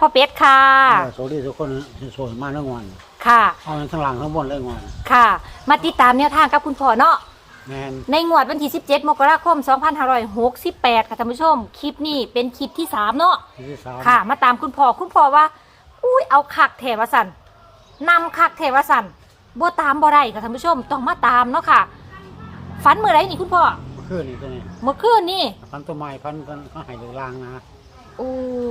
พ่อเป็ดค่ะเออโซลี่ทุกคนสวยมากเรื่องวันค่ะ เอามันทั้งหลังทั้งบนเรื่องวันค่ะ มาติดตามแนวทางกับคุณพ่อเนาะแมนในงวดวันที่ 17 มกราคม 2568 ค่ะท่านผู้ชม คลิปนี้เป็นคลิปที่ 3 เนาะที่สามค่ะ มาตามคุณพ่อคุณพ่อว่า อุ้ยเอาคักเทวสันนำคักเทวสันบ่ตามบ่ได้ค่ะท่านผู้ชมต้องมาตามเนาะค่ะ ฝันเมื่อไรนี่คุณพ่อเมื่อคืนนี่ตัวนี้เมื่อคืนนี่พันต้นไม้พันพันเขาใหายเลยลางนะ โอ้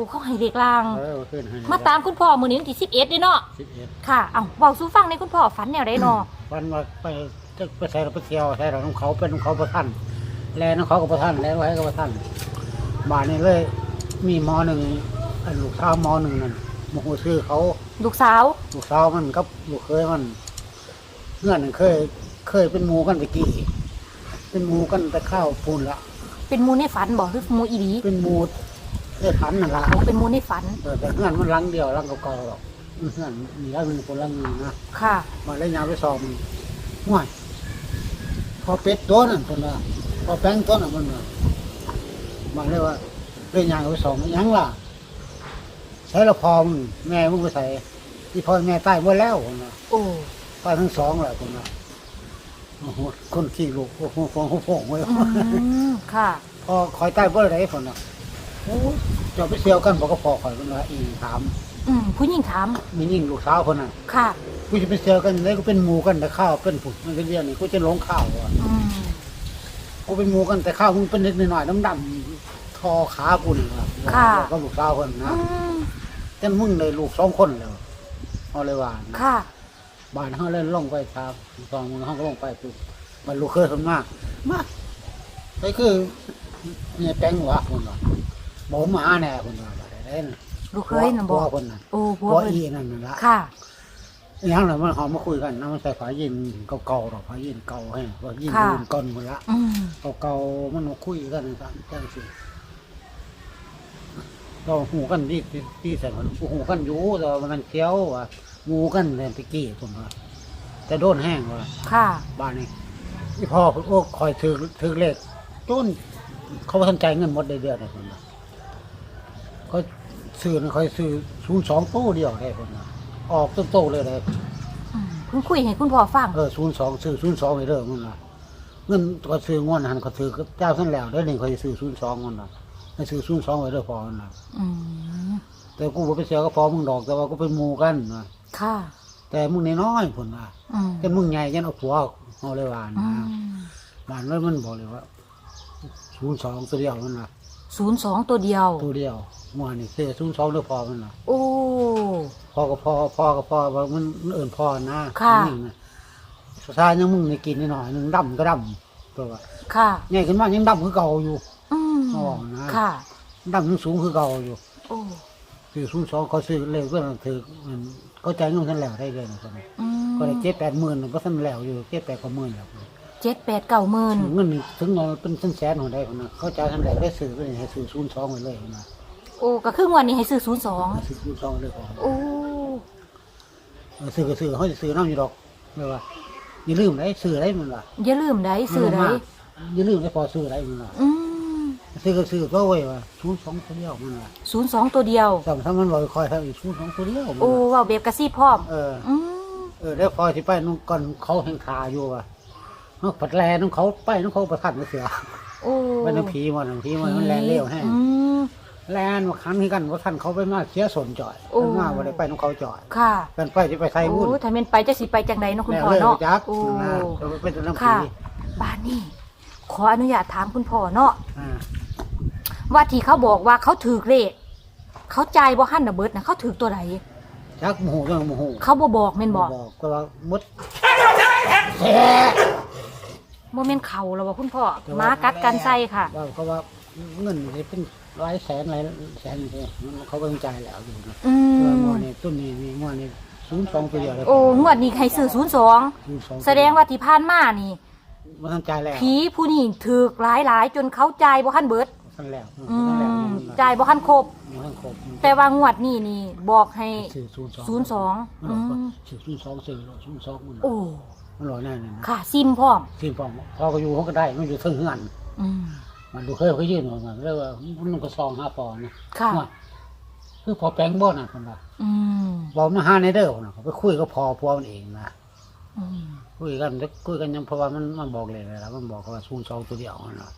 เขาให้เด็กลาง เออเมื่อคืนให้มาตามคุณพ่อมื้อนี้วันที่11เด้เนาะสิบเอ็ดค่ะเอาเว้าสู่ฟังในคุณพ่อฝันแนวใดเนาะวันว่าไปจะไปใส่เราไปเที่ยวใส่เราของเขาเป็นของเขาประทันแลนของเขากับประทันแลนไว้กับประทันบ้านนี้เลย มีหมอหนึ่งอันลูกสาวหมอหนึ่งนั่นโมโหซื้อเขา ลูกสาวลูกสาวมันกับลูกเคยมันเงื่อนนเคย เคยเป็นหมูกันตะกี้เป็นหมูกันแต่ข้าวปูนละเป็นหมูในฝันบ่หรือหมูอีหลีเป็นหมู ได้ขันนั่นละเอาเป็นหมูในฝัน เออแต่เงื่อนมันหลังเดียวหลังเก่าๆหรอกเงื่อนมีหลังหนึ่งคนหลังหนึ่งนะค่ะ มาเล่นยาไปสอบมันห่วยพอเป็ดตัวนั่นคนละพอแป้งตัวนั่นมันน่ะมาเลยว่าเล่นยาไปสอบมันยังล่ะใช้ละพอมงแม่มึงไปใส่ที่พ่อแม่ตายหมดแล้วคนละโอ้ ตายทั้งสองแหละคนละโอ้โหคนขี้ลูกโอ้โหฟองโอ้โหไว้ อืม ค่ะ พอคอยตายบ่ได้คนละโอ้ย เจะไปเซียวกันบอกก็พอคอยมันละอีถามอืมผู้หญิงถามมียิ่งลูกสาวคนน่ะค่ะกูจะไปเซียวกันแล้วก็เป็นหมูกันแต่ข้าวเป็นผุดมันก็เรียกนี่กูจะหลงข้าวอะอืมกูเป็นหมูกันแต่ข้าวมึงเป็นนิดหน่อยน้ำดำทอขากูนี่ครับก็ลูกสาวคนนะอืมแต่มึงเลยลูกสองคนแล้วเอาเลยว่านะ ค่ะ บ้านเขาเล่นลงไปครับสองมึงเขาก็ลงไปปุ๊บมันลูกเคยคนมาก มาไอ้คือเนี่ยแป้งหัวคนว่า บอกหมาแน่คนว่าอะไรได้น่ะลูกเคยน่ะบพ่ออกคนนั้นโอ้ผัวพ่อเพิ่นอีนั่นน่ะละค่ะอย่างนั้นมันเขามาคุยกันนะมันใส่ฝาเย็นเก่าๆหรอกฝาเย็นเก่าให้ฝาเย็นค่ะรุ่นก่อนหมดละอืมเก่าๆมันมาคุยกันนะครับจังสิเราหูกันที่ที่ที่ใส่มันหูกันอยู่แต่ว่ามันเคี้ยวว่ะหมูกันแต่ตะกี้ผมว่าแต่โดนแห้งว่ะ ค่ะบ้านนี้ที่พ่อโอ้คอยถือถือเลขต้นเขาบ่ทันใจเงินหมดได้เดือนเลยคนละ เขาซื้อนะคอยซื้อศูนย์สองตู้เดียวได้คนละออกต้นโตเลยเลยอืมเพิ่งคุยให้คุณพ่อฟังเออศูนย์สองซื้อศูนย์สองไปเริ่มมันละเงินก็ซื้องวดหันก็ซื้อเจ้าท่านแล้วได้หนึ่งเขาจะซื้อศูนย์สองมันละให้ซื้อศูนย์สองไปเริ่มพอมันละอืมแต่กูบ่ไปเสียก็พอมึงดอกแต่ว่ากูเป็นหมูกันนะค่ะ แต่มึงน้อยๆผลละอืมแต่มึงใหญ่ยันเอาผัวเอาเลยว่าอืนะ ม บ้านเลยมันบอกเลยว่าศูนย์สองตัวเดียวมันละ ศูนย์สองตัวเดียว ตัวเดียวมอนี่ซื้อศูนย์สองเด้อพอมันละโอ้ พ่อก็พ่อพ่อก็พ่อว่ามันมันเอิ่นพ่อนะค่ะ นี่นะสุดท้ายยังมึงได้กินนิดหน่อยหนึงดำก็ดำตัวว่าค่ะ ใหญ่ขึ้นมายังดำคือเก่าอยู่ อืมอ๋อนะ ค่ะ ดำยังสูงคือเก่าอยู่ โอ้ซื้อศูนย์สองเขาซื้อเร็วก็ถือมันเขาจ่ายเงินทันแล้วได้เลยนะคนนี้อืมก็ได้เจ็ดแปดหมื่นก็ทันแล้วอยู่เจ็ดแปดกว่าหมื่นแล้ว เจ็ดแปดเก้าหมื่นเงินนี่ถึงเงินเป็นแสนๆหัวได้คนนะเขาจ่ายทันแล้วได้ซื้อไปให้ซื้อศูนย์สองไปเลยนะโอ้ก็ครึ่งวันนี้ให้ซื้อศูนย์สองซื้อศูนย์สองเลยพอโอ้เออซื้อก็ซื้อเขาจะซื้อน้ำอยู่ดอกไม่ว่าอย่าลืมได้ซื้อได้มันล่ะอย่าลืมได้ซื้อได้อย่าลืมได้พอซื้อได้มันล่ะอืมซื้อก็ซื้อก็ไว้ว่าศูนย์สองตัวเดียวมันล่ะศูนย์สองตัวเดียวสามถ้ามันลอยคอยทำอีกศูนย์สองตัวเดียวมันโอ้ล่ะเว่าเบบกระซี่พร้อมเอออืมเออแล้วพอที่ไปนุ่งก่อนเขาแห่งคาอยู่ว่ะ เขาปัดแลนุ่งเขาไปนุ่งเขาประทันเสือโอ้ไปนุ่งผีมันนุ่งผีมันมันแลนเลี้ยวแห้งอืม แลนมาคันที่กันว่าท่านเขาไปมาเสียสนจ่อยโอ้ ไปมาว่าได้ไปนุ่งเขาจ่อยค่ะกันไปที่ไปไทยโอ้วุ่นถ้าเป็นไปจะสิไปจังใดเนาะคุณแล้วพ่อเลยเนาะจักโอ้ นะจะไปเป็นน้ำผีค่ะ บ้านนี่ขออนุญาตถามคุณพ่อเนาะอ่าว่าที่เขาบอกว่าเขาถือเลขเขาจ่ายบ่หันน่ะเบิดนะเขาถือตัวไหนจักโมโหจังโมโหเขาบ่บอกแม่นบอกบอกก็ว่ามุด บ่แม่นเขาแล้วว่าคุณพ่อหมากัดกันใส่ค่ะ ว่าเขาว่าเงินนี่เป็นหลายแสนหลายแสนเลยเขาก็ต้องจ่ายแล้วอยู่นะอืเออมงวดนี้ต้นนี้นี่งวดนี้ศูนย์สองตัวเดียวเลยโอ้งวดนี้ให้ซื้อศูนย์สอง02แสดงว่าที่ผ่านมานี่มันต้องจ่ายแล้วผีผู้นี้ถือหลายๆจนเขาจ่ายบ่ทันเบิด ทันแล้วอืทันแล้วมจ่ายบ่ทันครบมันทันครบแต่ว่างวดนี้นี่บอกให้ สื่อศูนย์สองศูนย์สองอืม สื่อศูนย์สองสื่อศูนย์สองมันโอ้ มันลอยแน่เลยนะค่ะซิมพร้อมทีมฟองพอก็อยู่เขาก็ได้มันอยู่เทึงเงินอืมมันดูเคยเขายื่นออกมาเรียกว่ามันก็ซองห้าปอนด์นะค่ะว่าคือพอแปลงบ่น่ะคนว่าอืมบอกมาหาในเด้อคนน่ะเขาไปคุยกับพอพวมันเองนะอืมคุยกันคุยกันยังเพราะว่ามันมันบอกเลยนะมันบอกว่าศูนย์สองตัวเดียวนะ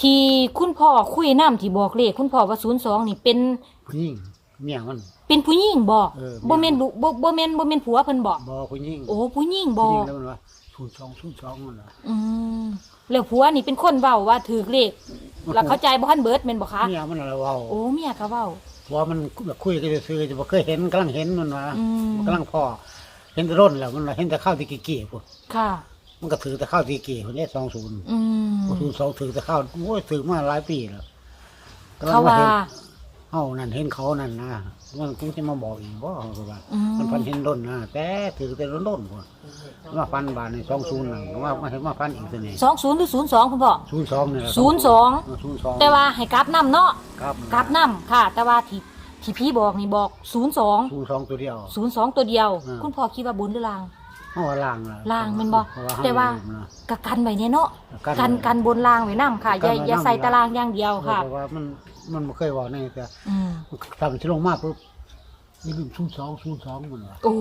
ที่คุณพ่อคุยน้ำที่บอกเลขคุณพ่อว่าศูนย์สองนี่เป็นผู้หญิง เมียมัน เป็นผู้หญิงบ่เออ บ่แม่นลูกบ่บ่แม่นบ่แม่นผัวเพิ่นบ่บอกผู้หญิงโอ้ผู้หญิงผู้บ่หญิงแล้วมันว่าศูนย์สองศูนย์สองมันนะอืมแล้วผัวนี่เป็นคนเว้าว่าถือเลขแล้วเข้าใจบ่ทันเบิดแม่นบ่คะเมียมันอะไรเว้าโอ้เมียก็เว้าเพราะว่ามันแบบคุยกันซื้อๆจะบ่เคยเห็นกำลังเห็นมันว่าอืมมันกำลังพอเห็นแต่ร่นแล้วมันว่าเห็นแต่ข้าวที่กี่กี่พุ่นค่ะ มันก็ถือแต่ข้าวที่กี่คนนี้สองศูนย์อืมศูนย์สองถือแต่ข้าวโอ้ยถือมาหลายปีแล้วกำลังเขาว่าห็น เฮานั่นเห็นเขานั่นนะมันคงจะมาบอกอีกว่าเขาว่าอืมมันพันเห็นร่นนะแต่ถือแต่ร่นร่นพุ่นมาฟันบาทในสองศูนย์น่ะว่ามาเห็นมาฟันอีกตัวนี้20หรือ02คุณพ่อ ศูนย์สองนี่แหละศูนย์สอง ศูนย์สองแต่ว่าให้กลับนํเนาะครับกลับนํค่ะ แต่ว่าที่ที่พี่บอกนี่บอก02ศูนย์สองตัวเดียว02ตัวเดียว อืม คุณพ่อคิดว่าบนหรือล่างเพราะว่าล่างล่ะล่างแม่นบ่เพราะว่าแต่ว่าห้มลืมนะ กะกันไว้เนี่ยเนาะกันกันไว้กันบนล่างไว้นํค่ะอย่ากันไว้อย่าใส่นำตารางอย่างเดียวค่ะแต่ว่ามัน มันไม่เคยบอกในแต่อืมทำที่ลงมาปุ๊บนี่ลืมศูนย์สองศูนย์สองมันวะโอ้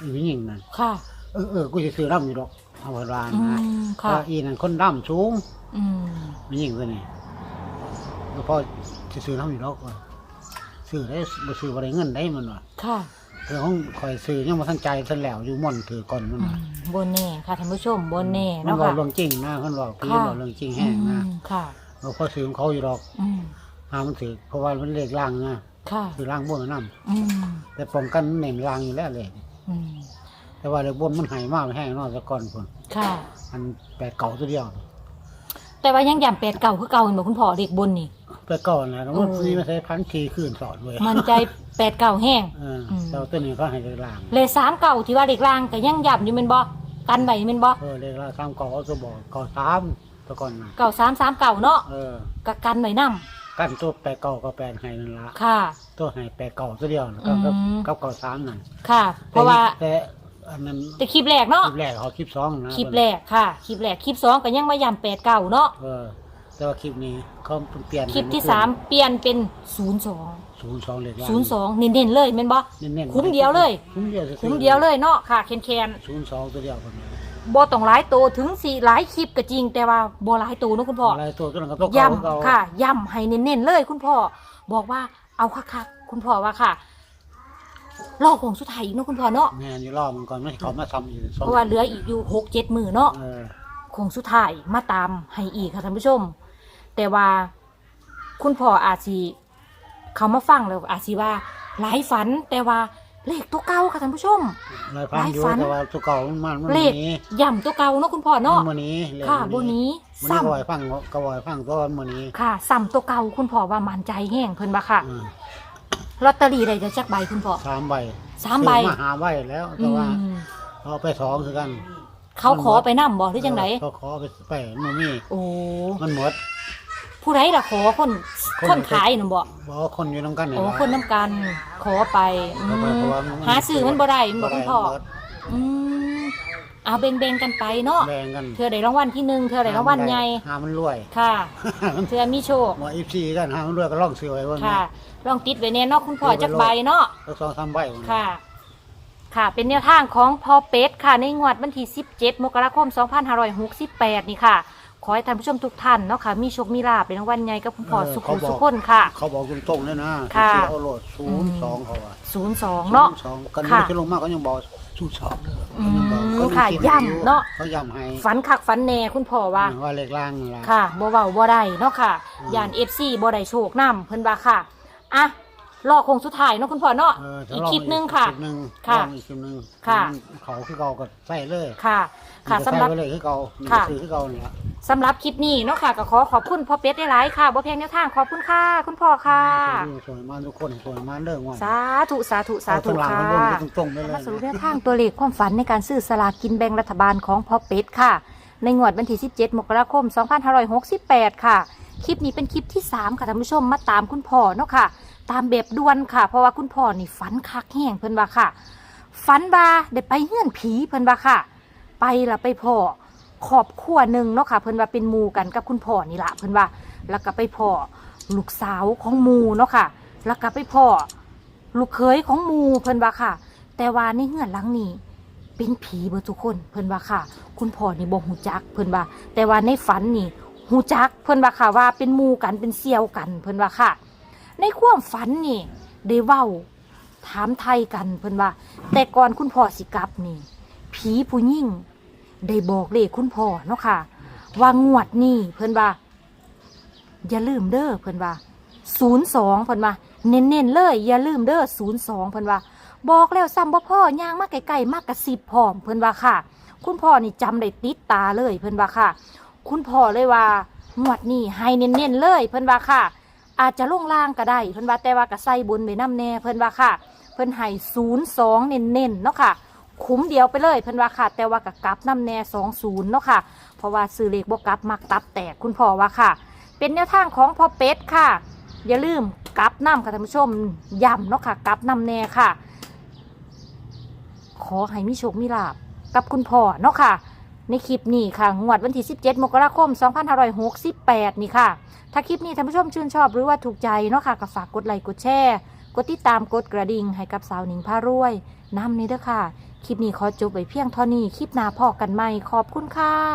อีผู้หญิงนั่นค่ะ เออเออกูจะซื้อร่ำอยู่ดอกเอาไว้ร้านอืนะมค่ะถ้าอีนั่นคนร่ำสูงอืมผู้หญิงตัวนี้แล้วพอจะซื้อร่ำอยู่ดอกว่าซื้อได้บ่ซื้อบ่ได้เงินได้มันวะค่ะคือห้องคอยซื้อยังมาทั้งใจทันแล้วอยู่ม่อนถือก่อนมันอืวะมบนแน่ค่ะท่านผู้ชมบนแน่มันเนาะบอกค่ะ เรื่องจริงนะคนบอกพี่ค่ะ บอกเรื่องจริงแห้งนะอืมค่ะ เราพอซื้อของเขาอยู่ดอกอืม หามันถือเพราะว่ามันเลขล่างนะค่ะคือล่างบนกับน้อืมำแต่ป้องกันเน้นล่างอยู่แล้วเลยอืมแต่ว่าเลขบนมันหายมากแห้งนอกจากก่อนคนค่ะ อันแปดเก่าตัวเดียวแต่ว่ายังย่ำแปดเก่าคือเก่าเห็นบอกคุณพ่อเด็กบนนี่ แปดเก่านะแล้วมันโอ้มีมาใช้พันทีขึ้นสอนเลยมันใจแปดเก่าแห้ง เออมแต่ว่าตัวนี้ก็ให้เลขล่างเลยสามเก่าที่ว่าเด็กล่างก็ยังย่ำอยู่เป็นบ่กันไว้เป็นบ่เออเลขล่างสามเก่าเอาตัวบอกเก่าสามตัวก่อนนะเก่าสามสามเก่าเนาะเออ ก็กันไว้นํ กันตัวแปดเก่าก็แปดให้นั่นละค่ะ ตัวให้แปดเก่าตัวเดียวนะกับกับอืมกับเก่าสามนั่นค่ะ เพราะว่าแต่อันนั้นแต่คลิปแรกคเนาะลิปแรกเขาคลิปสองนะคลิปแรกค่ะคลิปแรกคลิปสองก็ยังมาย่ำแปดเก่าเนาะเออ แต่ว่าคลิปนี้เขาเปลี่ยนคลิปที่สามเปลี่ยนเป็นศูนย์สองศูนย์สองเลขล่างศูนย์สองเน้นๆเลยแม่นบ่ เน้นๆคุ้มเดียวเลย คุ้มเดียวคุ้มเดียวเลยเนาะค่ะแคนแคนศูนย์สองตัวเดียวคนนี้ๆ บ่ต้องหลายตัวถึงสี่หลายคลิปก็จริง แต่ว่าบ่หลายตัวเนาะคุณพ่อ อะไรตัวก็ต้องกับตัวย่เก่าเก่าำค่ะย่ำให้เน้นๆเลยคุณพ่อ บอกว่าเอาคักๆคุณพ่อว่าค่ะรอของสุดท้ายอีกเนาะคุณพ่อเนาะแม่นอยู่รอบมันก่อนไม่เขามาทำอยู่สองเพราะว่าเหลืออีกอยู่หกเจ็ดมือเนาะเออคงสุดท้ายมาตามให้อีกค่ะท่านผู้ชม แต่ว่าคุณพ่ออาจสิเขามาฟังแล้วอาจสิว่าหลายฝันแต่ว่า เลขตัวเก่าค่ะท่านผู้ชมลายพันอยู่หลายฝัน แต่ว่าตัวเก่ามันมันมันเลขนี้ย่ำตัวเก่าเนาะคุณพ่อเนาะมันนี้เลขค่ะบนนี้มันซ้นี้กวอยฟังกวอยฟังตัวมันนี้ำค่ะซ้ำตัวเก่าคุณพ่อว่ามันใจแห้งเพิ่นบ่าค่ะอืมลอตเตอรี่ได้จะจักใบคุณพ่อสามใบสามใบซื้อมาหาใบแล้วอืแต่ว่ามเอาไปสองคือกันเขาขอไปนำบ่หรือจังไดเขาขอไปไปมันมีโอ้มันหมด ผู้ใดล่ะขอคนคน คนขายน่ะบ่บอกว่าคนอยู่น้ำกันนี่โอ้ล่ะคนน้ำกันขอไปอืเอาไปมเพราะว่ามันหาซื้อมันบ่ได้มันบ่คุณพ่อหมดอืมเอาเบ่งๆกันไปเนาะแบ่งกันเธอได้รางวัลที่หนึ่งเธอได้รางวัลใหญ่หามันรวยค่ะ เธอมีโชค หมออีพีกันหามันรวยก็ล่องซื้อไว้ว่าค่ะ ลองติดไว้แน่เนาะคุณพ่อจักใบเนาะ ก็สองสามใบว่าค่ะ ค่ะ เป็นแนวทางของพอเป็ดค่ะ ในงวดวันที่ 17 มกราคม 2568 นี่ค่ะ ขอให้ท่านผู้ชมทุกท่านเนาะค่ะมีโชคมีลาภเป็นรางวัลใหญ่กับคุณพ่อสุขุสุขคนค่ะ เขาบอกตรงๆเลยนะค่ะ ที่เอาโหลดศูนย์สองเขาว่า02เนาะสองกันค่ะไม่จะลงมากก็ยังบอกศูนย์สองเด้ออืก็ยังบอกมก็ค่ะคิดย้ำเนาะ เขาย้ำให้ฝันคักฝันแน่คุณพ่อว่า ว่าเลขล่างนั่นล่ะ ค่ะบ่เว้าบ่ได้เนาะค่ะอืม ย่าน FC บ่ได้โชคนำเพิ่นว่าค่ะ อะ รอคงสุดท้ายเนาะคุณพ่อเนาะเอออีกถ้าลคลิปหนึงค่ะอีกลิปหนึงค่ะลองอีกคลิปหนึงค่ะ เขาคือเก่าก็ใส่เลยค่ะ ค่ะมันก็สำหรับ ใส่ไว้เลยคือเก่ามันค่ะก็ซื้อคือเก่านี่ล่ะสำหรับคลิปนี้เนาะค่ะก็ขอขอบคุณพ่อเป็ดได้หลายๆค่ะบ่เพียงแนวทางขอบคุณค่ะ คุณพ่อค่ะ สวยมากทุกคนสวยมากเรื่องว่าสาธุสาธุสาธุเอข้งหลังค่ะข้างบนก็ตรงๆไปเลย มาสรุปแนวทางตัวเลขความฝันในการซื้อสลากกินแบ่งรัฐบาลของพ่อเป็ดค่ะ ในงวดวันที่ 17 มกราคม 2568 ค่ะ คลิปนี้เป็นคลิปที่ 3 ค่ะท่านผู้ชมมาตามคุณพ่อเนาะค่ะ ตามแบบด่วนค่ะ เพราะว่าคุณพ่อนี่ฝันคักแห้งเพิ่นว่าค่ะฝันว่าได้ไปเฮือนผีเพิ่นว่าค่ะ ไปละไปพ่อขอบขั้วหนึ่งเนาะค่ะ เพิ่นว่าเป็นมูกันกับคุณพ่อนี่ละเพิ่นว่าแล้วก็ไปพ่อลูกสาวของมูเนาะค่ะ แล้วก็ไปพ่อลูกเคยของมูเพิ่นว่าค่ะ แต่ว่าในเฮือนหลังนี้เป็นผีเบิดทุกคนเพิ่นว่าค่ะ คุณพ่อนี่บ่ฮู้จักเพิ่นว่า แต่ว่าในฝันนี่ฮู้จักเพิ่นว่าค่ะว่าเป็นมูกันเป็นเสี่ยวกันเพิ่นว่าค่ะ ในความฝันนี่ได้เว้า ถามไทยกันเพิ่นว่า แต่ก่อนคุณพ่อสิกลับนี่ ผีผู้หญิงได้บอกเลขคุณพ่อเนาะค่ะ ว่างวดนี้เพิ่นว่า อย่าลืมเด้อเพิ่นว่าศูนย์สองเพิ่นว่าเน้นๆเลย อย่าลืมเด้อศูนย์สองเพิ่นว่า บอกแล้วซ้ำบ่พ่อย่างมากไกลๆมากกระสิบพร้อมเพิ่นว่าค่ะ คุณพ่อนี่จำได้ติดตาเลยเพิ่นว่าค่ะ คุณพ่อเลยว่างวดนี้ให้เน้นๆเลย เพิ่นว่าค่ะ อาจจะล่งล่างก็ได้ เพิ่นว่าแต่ว่าก็ใส่บุญไปน้ำแน่ เพิ่นว่าค่ะ เพิ่นให้ศูนย์สองเน้นๆเนาะค่ะ คุ้มเดียวไปเลย เพิ่นว่าค่ะ แต่ว่ากับกลับน้ำแน่สองศูนย์เนาะค่ะ เพราะว่าซื้อเลขบวกกลับมักตับแตกคุณพ่อว่าค่ะ เป็นแนวทางของพ่อเป็ดค่ะ อย่าลืมกลับน้ำค่ะท่านผู้ชมย้ำเนาะค่ะกลับน้ำแน่ค่ะ ขอให้มีโชคมีลาบกับคุณพ่อเนาะค่ะ ในคลิปนี้ค่ะ งวดวันที่ 17 มกราคม 2568 นี่ค่ะ ถ้าคลิปนี้ท่านผู้ชมชื่นชอบหรือว่าถูกใจเนาะค่ะก็ฝากกดไลค์กดแชร์ กดติดตามกดกระดิ่งให้กับสาวหนิงพารวยน้ำนี้เด้อค่ะ คลิปนี้ขอจบไว้เพียงเท่านี้ คลิปหน้าพอกันใหม่ขอบคุณค่ะ